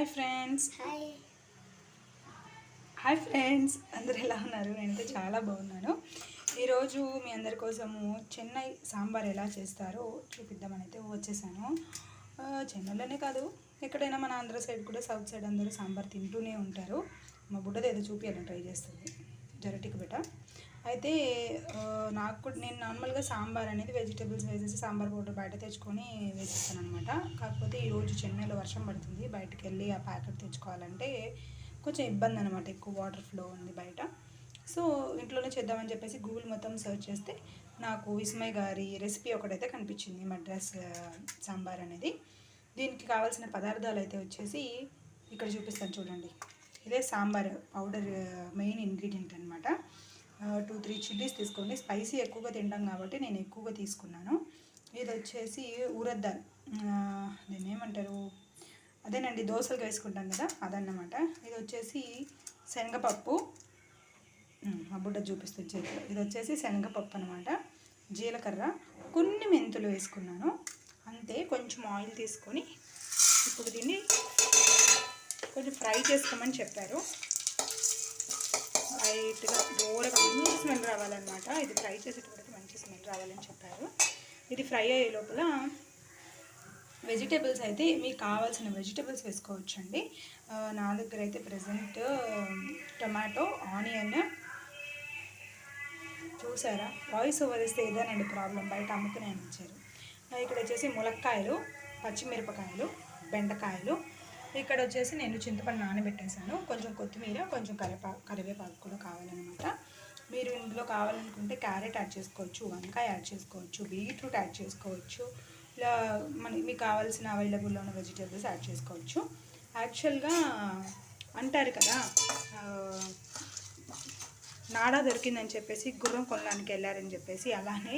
Hi friends hi friends అందరు ఎలా ఉన్నారు? నేనైతే చాలా బాగున్నాను. ఈరోజు మీ అందరి కోసము చెన్నై సాంబార్ ఎలా చేస్తారో చూపిద్దామని అయితే వచ్చేసాను చెన్నైలోనే కాదు ఎక్కడైనా మన ఆంధ్ర సైడ్ కూడా సౌత్ సైడ్ అందరూ సాంబార్ తింటూనే ఉంటారు. మా బుడ్డది ఏదో చూపించాలని ట్రై చేస్తుంది. జరటికి బిడ్డ అయితే నాకు నేను నార్మల్గా సాంబార్ అనేది వెజిటేబుల్స్ వేసేసి సాంబార్ పౌడర్ బయట తెచ్చుకొని వేసేస్తాను అనమాట కాకపోతే ఈరోజు చెన్నైలో వర్షం పడుతుంది. బయటకు వెళ్ళి ఆ ప్యాకెట్ తెచ్చుకోవాలంటే కొంచెం ఇబ్బంది అనమాట ఎక్కువ వాటర్ ఫ్లో ఉంది బయట. సో ఇంట్లోనే చేద్దామని చెప్పేసి గూగుల్ మొత్తం సెర్చ్ చేస్తే నాకు విస్మయ్ గారి రెసిపీ ఒకటైతే కనిపించింది. మద్రాస్ సాంబార్ అనేది. దీనికి కావాల్సిన పదార్థాలు అయితే వచ్చేసి ఇక్కడ చూపిస్తాను చూడండి. ఇదే సాంబార్ పౌడర్ మెయిన్ ఇంగ్రీడియంట్ అనమాట టూ త్రీ చిల్లీస్ తీసుకోండి. స్పైసీ ఎక్కువగా తింటాం కాబట్టి నేను ఎక్కువగా తీసుకున్నాను. ఇది వచ్చేసి ఊరద్దాల్ దీన్ని ఏమంటారు అదేనండి దోశలకు వేసుకుంటాం కదా అదన్నమాట. ఇది వచ్చేసి శనగపప్పు. ఆ బుడ్డ చూపిస్తుంది చేతిలో. ఇది వచ్చేసి శనగపప్పు అనమాట జీలకర్ర. కొన్ని మెంతులు వేసుకున్నాను. అంతే కొంచెం ఆయిల్ తీసుకొని ఇప్పుడు దీన్ని కొంచెం ఫ్రై చేసుకోమని చెప్పారు. లైట్గా దూరగా మంచి స్మెల్ రావాలన్నమాట. ఇది ఫ్రై చేసేటప్పటికి మంచి స్మెల్ రావాలని చెప్పారు. ఇది ఫ్రై అయ్యే లోపల వెజిటేబుల్స్ అయితే మీకు కావాల్సిన వెజిటేబుల్స్ వేసుకోవచ్చండి. నా దగ్గర అయితే ప్రజెంట్ టొమాటో ఆనియన్ చూసారా? వాయిస్ ఓవర్ ఇస్తే ఇదేనండి ప్రాబ్లం బయట అమ్ముకునే ఇచ్చారు ఇక్కడ వచ్చేసి ములక్కాయలు పచ్చిమిరపకాయలు బెండకాయలు ఇక్కడ వచ్చేసి నేను చింతపండు నానబెట్టేశాను. కొంచెం కొత్తిమీర కొంచెం కరివేపా కరివేపాకు కూడా కావాలన్నమాట. మీరు ఇందులో కావాలనుకుంటే క్యారెట్ యాడ్ చేసుకోవచ్చు వంకాయ యాడ్ చేసుకోవచ్చు బీట్రూట్ యాడ్ చేసుకోవచ్చు ఇలా మన మీకు కావాల్సిన అవైలబుల్లో ఉన్న వెజిటేబుల్స్ యాడ్ చేసుకోవచ్చు. యాక్చువల్గా అంటారు కదా నాడా దొరికిందని చెప్పేసి గుర్రం కొనడానికి వెళ్ళారని చెప్పేసి అలానే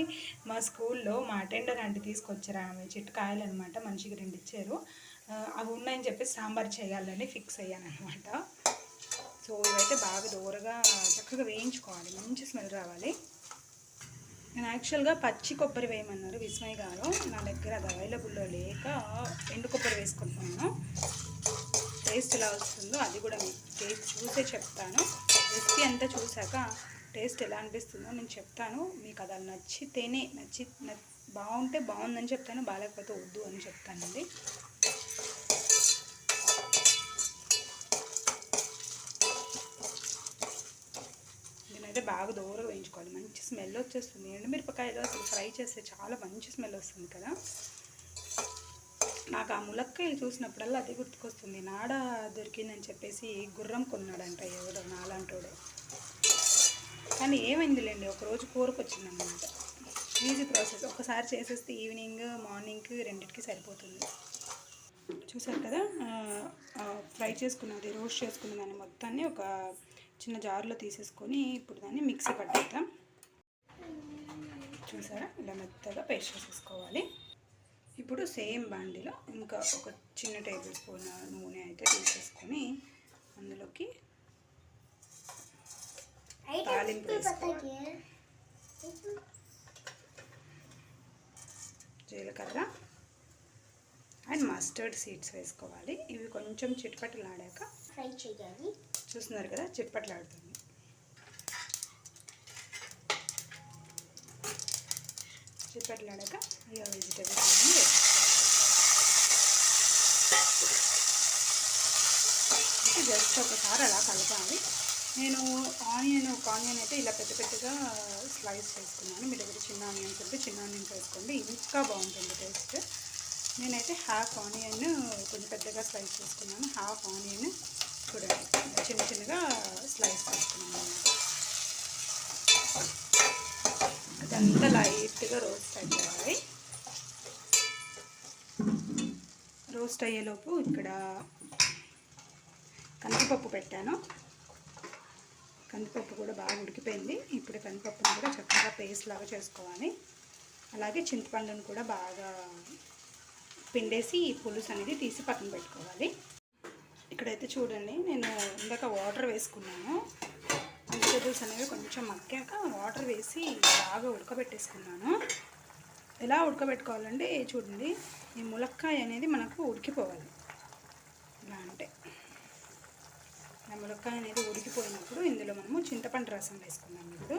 మా స్కూల్లో మా అటెండర్ అంటే తీసుకొచ్చారు ఆమె చెట్టు కాయలు అనమాట మంచిగా రెండు ఇచ్చారు. అవి ఉన్నాయని చెప్పేసి సాంబార్ చేయాలని ఫిక్స్ అయ్యాను అనమాట సో ఇవైతే బాగా దూరగా చక్కగా వేయించుకోవాలి. మంచి స్మెల్ రావాలి. నేను యాక్చువల్గా పచ్చి కొబ్బరి వేయమన్నారు విస్మయ్ గారు. నా దగ్గర అది అవైలబుల్లో లేక ఎండు కొబ్బరి వేసుకుంటున్నాను. టేస్ట్ ఎలా వస్తుందో అది కూడా మీకు టేస్ట్ చూసే చెప్తాను. రెసిపీ అంతా చూసాక టేస్ట్ ఎలా అనిపిస్తుందో నేను చెప్తాను. మీకు అది నచ్చితేనే నచ్చి బాగుంటే బాగుందని చెప్తాను బాగాలేకపోతే వద్దు అని చెప్తానండి. అయితే బాగా దూరంగా వేయించుకోవాలి. మంచి స్మెల్ వచ్చేస్తుంది. ఎండుమిరపకాయలు అసలు ఫ్రై చేస్తే చాలా మంచి స్మెల్ వస్తుంది కదా. నాకు ఆ ములక్కాయలు చూసినప్పుడల్లా అదే గుర్తుకొస్తుంది. నాడ దొరికిందని చెప్పేసి గుర్రం కొన్నాడంట ఎవడో నాలంటోడే. కానీ ఏమైందిలేండి ఒకరోజు కోరుకొచ్చిందన్నమాట ఈజీ ప్రాసెస్. ఒకసారి చేసేస్తే ఈవినింగ్ మార్నింగ్కి రెండింటికి సరిపోతుంది. చూసారు కదా ఫ్రై చేసుకున్నది రోస్ట్ చేసుకున్న దాన్ని మొత్తాన్ని ఒక చిన్న జార్లో తీసేసుకొని ఇప్పుడు దాన్ని మిక్సీ పట్టేద్దాం. చూసారా? ఇలా మెత్తగా పేస్ట్ చేసేసుకోవాలి. ఇప్పుడు సేమ్ బాండిలో ఇంకా ఒక చిన్న టేబుల్ స్పూన్ నూనె అయితే తీసేసుకొని అందులోకి తాలింపు వేసుకోవాలి. జీలకర్ర అండ్ మస్టర్డ్ సీడ్స్ వేసుకోవాలి. ఇవి కొంచెం చిట్పటలాడాక ఫ్రై చేయాలి. చూస్తున్నారు కదా చిట్పటలాడుతుంది చిట్పటలాడాక ఇక వెజిటేబుల్స్ అన్నీ జస్ట్ ఒకసారి అలా కలపాలి. నేను ఆనియన్ ఒక ఆనియన్ అయితే ఇలా పెద్ద పెద్దగా స్లైస్ చేసుకున్నాను. మీ దగ్గర చిన్న ఆనియన్స్ ఉంటే చిన్న ఆనియన్స్ వేసుకోండి. ఇంకా బాగుంటుంది టేస్ట్. నేనైతే హాఫ్ ఆనియన్ కొంచెం పెద్దగా స్లైస్ చేసుకున్నాను. హాఫ్ ఆనియన్ చూడండి చిన్న చిన్నగా స్లైస్ చేసుకున్నాను. అదంతా లైట్గా రోస్ట్ అయిపోవాలి. రోస్ట్ అయ్యేలోపు ఇక్కడ కందిపప్పు పెట్టాను. కందిపప్పు కూడా బాగా ఉడికిపోయింది. ఇప్పుడు కందిపప్పును కూడా చక్కగా పేస్ట్ లాగా చేసుకోవాలి. అలాగే చింతపండును కూడా బాగా పిండేసి పులుసు అనేది తీసి పక్కన పెట్టుకోవాలి. ఇక్కడైతే చూడండి నేను ఇందాక వాటర్ వేసుకున్నాను. వెజిటేబుల్స్ అనేవి కొంచెం మగ్గాక వాటర్ వేసి బాగా ఉడకబెట్టేసుకున్నాను. ఎలా ఉడకబెట్టుకోవాలంటే చూడండి ఈ ములక్కాయ అనేది మనకు ఉడికిపోవాలి. ఇలా అంటే. ఆ ములక్కాయ అనేది ఉడికిపోయినప్పుడు ఇందులో మనము చింతపండు రసం వేసుకున్నాము ఇప్పుడు.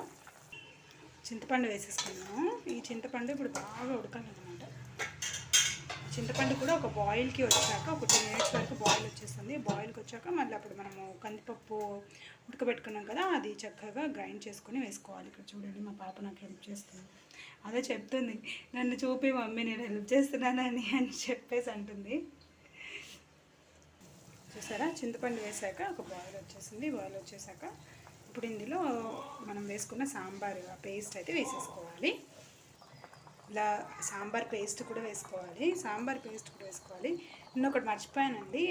చింతపండు వేసేసుకున్నాము. ఈ చింతపండు ఇప్పుడు బాగా ఉడకాలన్నమాట చింతపండు కూడా ఒక బాయిల్కి వచ్చాక ఒక టూ మినిట్స్ వరకు బాయిల్ వచ్చేస్తుంది. బాయిల్కి వచ్చాక మళ్ళీ అప్పుడు మనము కందిపప్పు ఉడకబెట్టుకున్నాం కదా అది చక్కగా గ్రైండ్ చేసుకొని వేసుకోవాలి. ఇక్కడ చూడండి మా పాప నాకు హెల్ప్ చేస్తుంది. అదే చెప్తుంది నన్ను చూపి మమ్మీ నేను హెల్ప్ చేస్తున్నానని అని చెప్పేసి అంటుంది. చూసారా? చింతపండు వేసాక ఒక బాయిల్ వచ్చేసింది. బాయిల్ వచ్చేసాక ఇప్పుడు ఇందులో మనం వేసుకున్న సాంబార్ ఆ పేస్ట్ అయితే వేసేసుకోవాలి. ఇలా సాంబార్ పేస్ట్ కూడా వేసుకోవాలి. సాంబార్ పేస్ట్ కూడా వేసుకోవాలి. నేను ఒకటి మర్చిపోయానండి.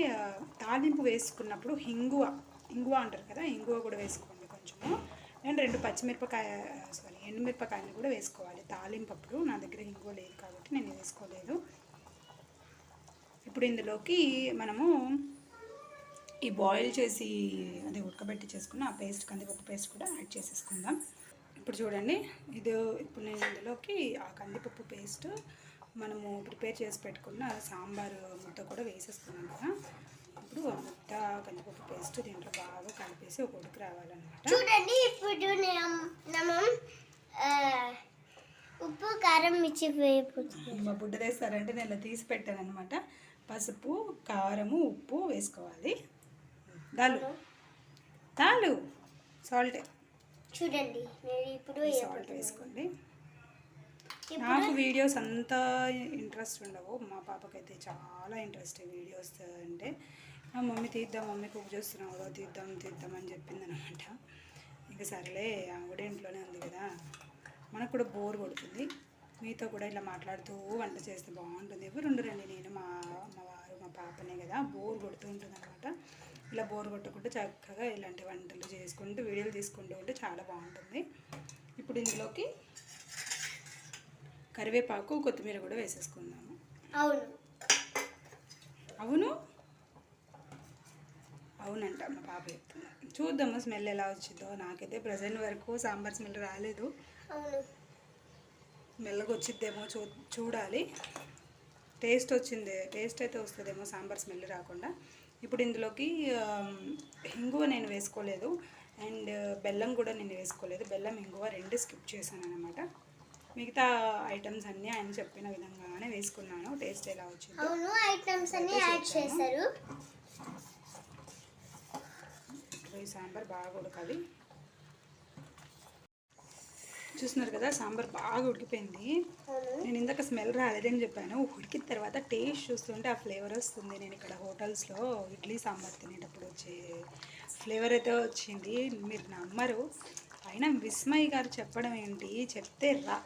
తాలింపు వేసుకున్నప్పుడు హింగువ హింగువ అంటారు కదా హింగువ కూడా వేసుకోండి కొంచెము. నేను రెండు పచ్చిమిరపకాయ సారీ ఎండుమిరపకాయలు కూడా వేసుకోవాలి తాలింపు అప్పుడు నా దగ్గర హింగువ లేదు కాబట్టి నేను వేసుకోలేదు. ఇప్పుడు ఇందులోకి మనము ఈ బాయిల్ చేసి అదే ఉడకబెట్టి చేసుకున్న ఆ పేస్ట్ కందిపప్పు పేస్ట్ కూడా యాడ్ చేసేసుకుందాం. ఇప్పుడు చూడండి. ఇది ఇప్పుడు నేను ఇందులోకి ఆ కందిపప్పు పేస్ట్ మనము ప్రిపేర్ చేసి పెట్టుకున్న సాంబార్ ముద్ద కూడా వేసేసుకున్నాం కదా. ఇప్పుడు ఆ ముద్ద కందిపప్పు పేస్ట్ దీంట్లో బాగా కలిపేసి ఒక ఉడికి రావాలన్నమాట. చూడండి ఇప్పుడు మనం ఉప్పు కారం మిర్చి మా బుడ్డ తెస్తారంటే నేను ఇలా తీసి పెట్టాను అనమాట పసుపు కారము ఉప్పు వేసుకోవాలి. దాలు. దాలు. సాల్ట్. చూడండి. నేను ఇప్పుడు సాల్ట్ వేసుకోండి. నాకు వీడియోస్ అంతా ఇంట్రెస్ట్ ఉండవు. మా పాపకైతే చాలా ఇంట్రెస్ట్ వీడియోస్ అంటే "ఆ, మమ్మీ తీద్దాం మమ్మీ కుక్ చేస్తున్నావు కదా తీద్దాం తీద్దాం అని చెప్పింది అనమాట. ఇంకా సరేలే ఆమె కూడా ఇంట్లోనే ఉంది కదా. మనకు కూడా బోర్ కొడుతుంది. మీతో కూడా ఇలా మాట్లాడుతూ వంట చేస్తే బాగుంటుంది. ఎవరు రండి నేను మా మా వారు మా పాపనే కదా బోర్ కొడుతూ ఉంటుంది అనమాట ఇలా బోర్ కొట్టకుండా చక్కగా ఇలాంటి వంటలు చేసుకుంటూ వీడియోలు తీసుకుంటూ ఉంటే చాలా బాగుంటుంది. ఇప్పుడు ఇందులోకి కరివేపాకు కొత్తిమీర కూడా వేసేసుకుందాము. అవును. అవును? అవునంట మా పాప చెప్తుంది. చూద్దాము స్మెల్ ఎలా వచ్చిందో. నాకైతే ప్రజెంట్ వరకు సాంబార్ స్మెల్ రాలేదు. మెల్లగా వచ్చిద్దేమో చూ చూడాలి. టేస్ట్ వచ్చింది టేస్ట్ అయితే వస్తుందేమో సాంబార్ స్మెల్ రాకుండా. ఇప్పుడు ఇందులోకి హింగువ నేను వేసుకోలేదు. అండ్ బెల్లం కూడా నేను వేసుకోలేదు. బెల్లం హింగువ రెండు స్కిప్ చేశాను అనమాట మిగతా ఐటమ్స్ అన్నీ ఆయన చెప్పిన విధంగానే వేసుకున్నాను. టేస్ట్ ఎలా వచ్చిందో అవును ఐటమ్స్ అన్ని యాడ్ చేశారు. ఇప్పుడు ఈ సాంబార్ బాగా ఉడకాలి. చూస్తున్నారు కదా సాంబార్ బాగా ఉడికిపోయింది. నేను ఇందాక స్మెల్ రాలేదని చెప్పాను. ఉడికిన తర్వాత టేస్ట్ చూస్తుంటే ఆ ఫ్లేవర్ వస్తుంది. నేను ఇక్కడ హోటల్స్లో ఇడ్లీ సాంబార్ తినేటప్పుడు వచ్చే ఫ్లేవర్ అయితే వచ్చింది. మీరు నమ్మరు. అయినా విస్మయ్ గారు చెప్పడం ఏంటి? చెప్తే రా.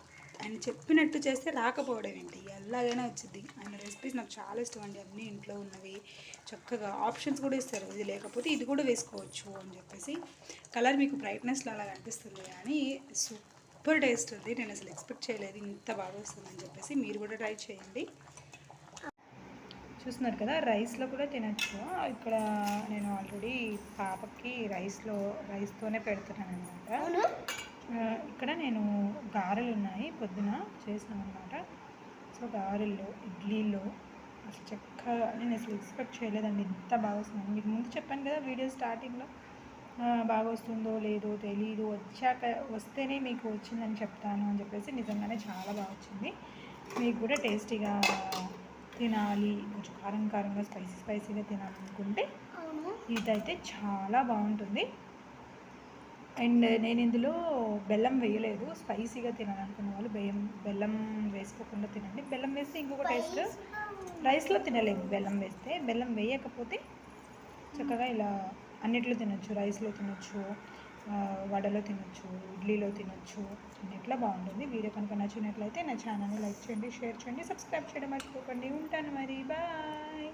ఆయన చెప్పినట్టు చేస్తే రాకపోవడం ఏంటి? ఎలాగైనా వచ్చింది ఆయన రెసిపీస్ నాకు చాలా ఇష్టం అండి. అన్నీ ఇంట్లో ఉన్నవి. చక్కగా ఆప్షన్స్ కూడా ఇస్తారు. ఇది లేకపోతే ఇది కూడా వేసుకోవచ్చు అని చెప్పేసి. కలర్ మీకు బ్రైట్నెస్లో అలా కనిపిస్తుంది కానీ సూపర్ టేస్ట్ ఉంది. నేను అసలు ఎక్స్పెక్ట్ చేయలేదు ఇంత బాగా వస్తుందని చెప్పేసి మీరు కూడా ట్రై చేయండి. చూస్తున్నారు కదా రైస్లో కూడా తినచ్చు. ఇక్కడ నేను ఆల్రెడీ పాపకి రైస్లో రైస్తోనే పెడుతున్నాను అనమాట ఇక్కడ నేను గారెలు ఉన్నాయి పొద్దున చేసినాం అనమాట సో గారెలు ఇడ్లీలు అసలు చక్కగా నేను అసలు ఎక్స్పెక్ట్ చేయలేదండి ఇంత బాగా వస్తుంది. మీకు ముందు చెప్పాను కదా వీడియో స్టార్టింగ్లో. బాగా వస్తుందో లేదో తెలీదు వచ్చాక వస్తేనే మీకు వచ్చిందని చెప్తాను అని చెప్పేసి నిజంగానే చాలా బాగా వచ్చింది మీకు కూడా టేస్టీగా తినాలి కొంచెం కారం కారంగా స్పైసీ స్పైసీగా తినాలనుకుంటే ఇదైతే చాలా బాగుంటుంది. అండ్ నేను ఇందులో బెల్లం వేయలేదు స్పైసీగా తినాలనుకున్న వాళ్ళు బెల్లం బెల్లం వేసుకోకుండా తినండి. బెల్లం వేస్తే ఇంకొక టేస్ట్ రైస్లో తినలేము బెల్లం వేస్తే. బెల్లం వేయకపోతే చక్కగా ఇలా అన్నిట్లో తినొచ్చు. రైస్లో తినొచ్చు వడలో తినొచ్చు ఇడ్లీలో తినొచ్చు అన్నిట్లో బాగుంటుంది. వీడియో కనుక నచ్చినట్లయితే నా ఛానల్ని లైక్ చేయండి షేర్ చేయండి సబ్స్క్రైబ్ చేయడం మర్చిపోకండి. ఉంటాను మరి. బాయ్.